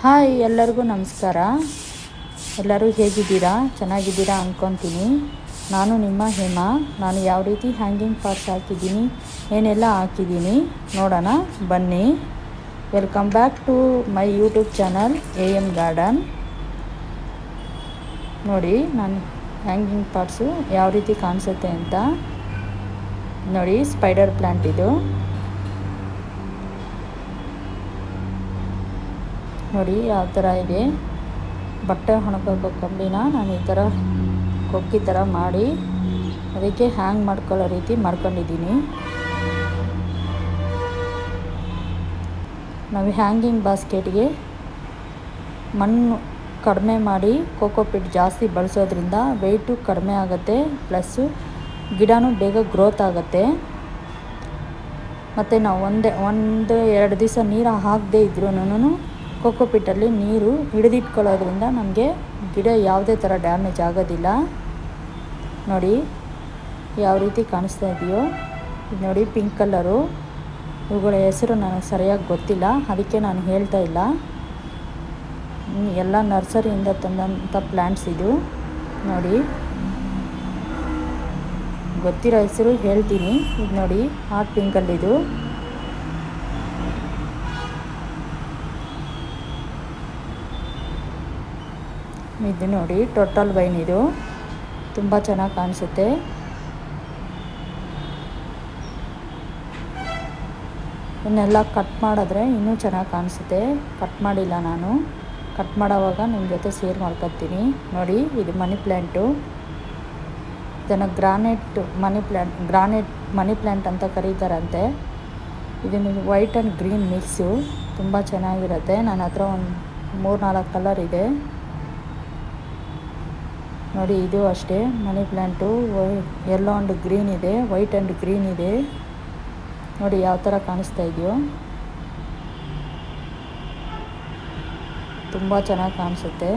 Hi, ಎಲ್ಲರಿಗೂ ನಮಸ್ಕಾರ. ಎಲ್ಲರೂ ಹೇಗಿದ್ದೀರಾ? ಚೆನ್ನಾಗಿದ್ದೀರಾ ಅಂದ್ಕೊತೀನಿ ನಾನು ನಿಮ್ಮ ಹೇಮಾ. ನಾನು ಯಾವ ರೀತಿ ಹ್ಯಾಂಗಿಂಗ್ ಪಾರ್ಟ್ಸ್ ಹಾಕಿದ್ದೀನಿ, ಏನೆಲ್ಲ ಹಾಕಿದ್ದೀನಿ ನೋಡೋಣ, ಬನ್ನಿ. Welcome back to my YouTube channel A M garden. ನೋಡಿ, ನಾನು ಹ್ಯಾಂಗಿಂಗ್ ಪಾರ್ಟ್ಸು ಯಾವ ರೀತಿ ಕಾಣಿಸುತ್ತೆ ಅಂತ. ನೋಡಿ, ಸ್ಪೈಡರ್ ಪ್ಲ್ಯಾಂಟ್ ಇದು. ನೋಡಿ ಯಾವ ಥರ ಇದೆ. ಬಟ್ಟೆ ಒಣಗೋಕೋ ಕಂಬಿನ ನಾನು ಈ ಥರ ಕೊಕ್ಕಿ ಥರ ಮಾಡಿ, ಅದಕ್ಕೆ ಹ್ಯಾಂಗ್ ಮಾಡ್ಕೊಳ್ಳೋ ರೀತಿ ಮಾಡ್ಕೊಂಡಿದ್ದೀನಿ. ನಾವು ಹ್ಯಾಂಗಿಂಗ್ ಬಾಸ್ಕೆಟ್ಗೆ ಮಣ್ಣು ಕಡಿಮೆ ಮಾಡಿ ಕೋಕೋಪಿಟ್ ಜಾಸ್ತಿ ಬಳಸೋದ್ರಿಂದ ವೆಯ್ಟು ಕಡಿಮೆ ಆಗುತ್ತೆ ಪ್ಲಸ್ಸು ಗಿಡನೂ ಬೇಗ ಗ್ರೋತ್ ಆಗುತ್ತೆ. ಮತ್ತು ನಾವು ಒಂದೇ, ಒಂದು ಎರಡು ದಿವಸ ನೀರು ಹಾಕದೇ ಇದ್ರೂ ಕೊಕ್ಕೋಪಿಟ್ಟಲ್ಲಿ ನೀರು ಹಿಡಿದಿಟ್ಕೊಳ್ಳೋದ್ರಿಂದ ನಮಗೆ ಗಿಡ ಯಾವುದೇ ಥರ ಡ್ಯಾಮೇಜ್ ಆಗೋದಿಲ್ಲ. ನೋಡಿ, ಯಾವ ರೀತಿ ಕಾಣಿಸ್ತಾ ಇದೆಯೋ. ಇದು ನೋಡಿ ಪಿಂಕ್ ಕಲರು. ಇವುಗಳ ಹೆಸರು ನನಗೆ ಸರಿಯಾಗಿ ಗೊತ್ತಿಲ್ಲ. ಅದಕ್ಕೆ ನಾನು ಹೇಳ್ತಾ ಇಲ್ಲ. ಎಲ್ಲ ನರ್ಸರಿಯಿಂದ ತಂದಂಥ ಪ್ಲ್ಯಾಂಟ್ಸ್ ಇದು. ನೋಡಿ, ಗೊತ್ತಿರೋ ಹೆಸರು ಹೇಳ್ತೀನಿ. ಇದು ನೋಡಿ ಹಾಟ್ ಪಿಂಕಲ್ಲಿದು. ಇದು ನೋಡಿ, ಟೋಟಲ್ ವೈನ್ ಇದು. ತುಂಬ ಚೆನ್ನಾಗಿ ಕಾಣಿಸುತ್ತೆ. ಇನ್ನೆಲ್ಲ ಕಟ್ ಮಾಡಿದ್ರೆ ಇನ್ನೂ ಚೆನ್ನಾಗಿ ಕಾಣಿಸುತ್ತೆ. ಕಟ್ ಮಾಡಿಲ್ಲ ನಾನು. ಕಟ್ ಮಾಡೋವಾಗ ನಿಮ್ಮ ಜೊತೆ ಸೇರ್ ಮಾಡ್ಕೊತೀನಿ. ನೋಡಿ, ಇದು ಮನಿ ಪ್ಲ್ಯಾಂಟು ಇದನ್ನು granite money plant granite money plant ಅಂತ ಕರೀತಾರಂತೆ. ಇದನ್ನು ವೈಟ್ ಆ್ಯಂಡ್ ಗ್ರೀನ್ ಮಿಕ್ಸು. ತುಂಬ ಚೆನ್ನಾಗಿರುತ್ತೆ. ನನ್ನ ಹತ್ರ ಒಂದು ಮೂರು ನಾಲ್ಕು ಕಲರ್ ಇದೆ. ನೋಡಿ, ಇದು ಅಷ್ಟೇ. Money plant yellow and green ಇದೆ, ವೈಟ್ ಆ್ಯಂಡ್ ಗ್ರೀನ್ ಇದೆ. ನೋಡಿ, ಯಾವ ಥರ ಕಾಣಿಸ್ತಾ ಇದೆಯೋ. ತುಂಬ ಚೆನ್ನಾಗಿ ಕಾಣಿಸುತ್ತೆ.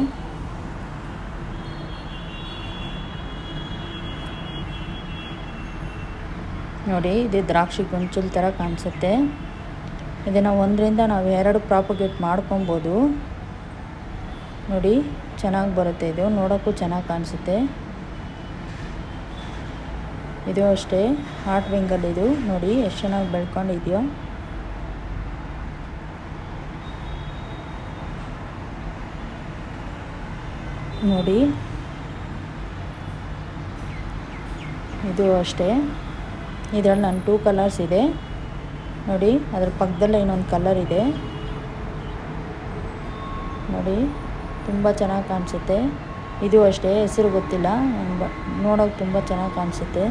ನೋಡಿ, ಇದು ದ್ರಾಕ್ಷಿ ಗೊಂಚಲ್ ಥರ ಕಾಣಿಸುತ್ತೆ. ಇದನ್ನು ಒಂದರಿಂದ ನಾವು ಎರಡು ಪ್ರಾಪಗೇಟ್ ಮಾಡ್ಕೊಬೋದು. ನೋಡಿ, ಚೆನ್ನಾಗಿ ಬರುತ್ತೆ ಇದು. ನೋಡೋಕ್ಕೂ ಚೆನ್ನಾಗಿ ಕಾಣಿಸುತ್ತೆ. ಇದು ಅಷ್ಟೇ ಹಾಟ್ ವಿಂಗಲ್ಲಿ ಇದು. ನೋಡಿ, ಎಷ್ಟು ಚೆನ್ನಾಗಿ ಬೆಳ್ಕೊಂಡಿದೆಯೋ. ನೋಡಿ. ಇದು ಅಷ್ಟೇ. ಇದರಲ್ಲಿ ನನ್ನ ಟೂ ಕಲರ್ಸ್ ಇದೆ. ನೋಡಿ, ಅದ್ರ ಪಕ್ಕದಲ್ಲೇ ಇನ್ನೊಂದು ಕಲರ್ ಇದೆ. ನೋಡಿ. ತುಂಬ ಚೆನ್ನಾಗಿ ಕಾಣಿಸುತ್ತೆ. ಇದು ಅಷ್ಟೇ, ಹೆಸರು ಗೊತ್ತಿಲ್ಲ. ನೋಡೋಕೆ ತುಂಬ ಚೆನ್ನಾಗಿ ಕಾಣಿಸುತ್ತೆ.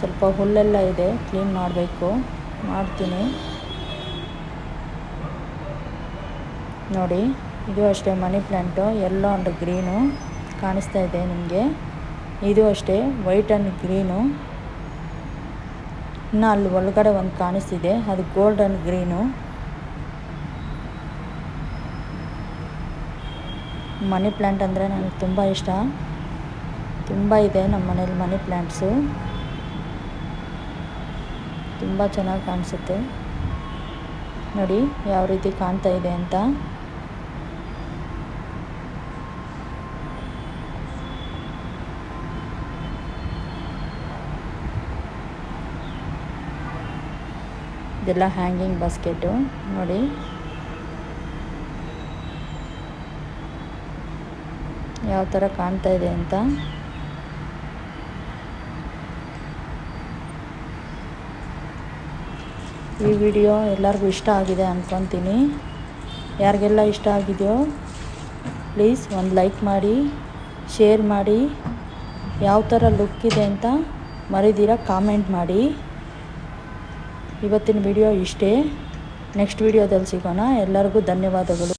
ಸ್ವಲ್ಪ ಹುಲ್ಲೆಲ್ಲ ಇದೆ, ಕ್ಲೀನ್ ಮಾಡಬೇಕು. ಮಾಡ್ತೀನಿ. ನೋಡಿ, ಇದು ಅಷ್ಟೇ money plant yellow and green ಕಾಣಿಸ್ತಾ ಇದೆ ನಿಮಗೆ. ಇದು ಅಷ್ಟೇ, ವೈಟ್ ಆ್ಯಂಡ್ ಗ್ರೀನು. ಇನ್ನು ಅಲ್ಲಿ ಒಳಗಡೆ ಒಂದು ಕಾಣಿಸ್ತಿದೆ. ಅದು ಗೋಲ್ಡನ್ ಗ್ರೀನು. ಮನಿ ಪ್ಲ್ಯಾಂಟ್ ಅಂದರೆ ನನಗೆ ತುಂಬ ಇಷ್ಟ. ತುಂಬ ಇದೆ ನಮ್ಮ ಮನೇಲಿ ಮನಿ ಪ್ಲ್ಯಾಂಟ್ಸು ತುಂಬ ಚೆನ್ನಾಗಿ ಕಾಣಿಸುತ್ತೆ. ನೋಡಿ, ಯಾವ ರೀತಿ ಕಾಣ್ತಾ ಇದೆ ಅಂತ. ಇದೆಲ್ಲ ಹ್ಯಾಂಗಿಂಗ್ ಬಾಸ್ಕೆಟು ನೋಡಿ. ಯಾವ ಥರ ಕಾಣ್ತಾ ಇದೆ ಅಂತ. ಈ ವಿಡಿಯೋ ಎಲ್ಲರಿಗೂ ಇಷ್ಟ ಆಗಿದೆ ಅಂದ್ಕೊತೀನಿ ಯಾರಿಗೆಲ್ಲ ಇಷ್ಟ ಆಗಿದೆಯೋ ಪ್ಲೀಸ್ ಒಂದು ಲೈಕ್ ಮಾಡಿ ಶೇರ್ ಮಾಡಿ. ಯಾವ ಥರ ಲುಕ್ ಇದೆ ಅಂತ ಮರಿದಿರ ಕಾಮೆಂಟ್ ಮಾಡಿ. ಇವತ್ತಿನ ವಿಡಿಯೋ ಇಷ್ಟೇ. ನೆಕ್ಸ್ಟ್ ವಿಡಿಯೋದಲ್ಲಿ ಸಿಗೋಣ. ಎಲ್ಲರಿಗೂ ಧನ್ಯವಾದಗಳು.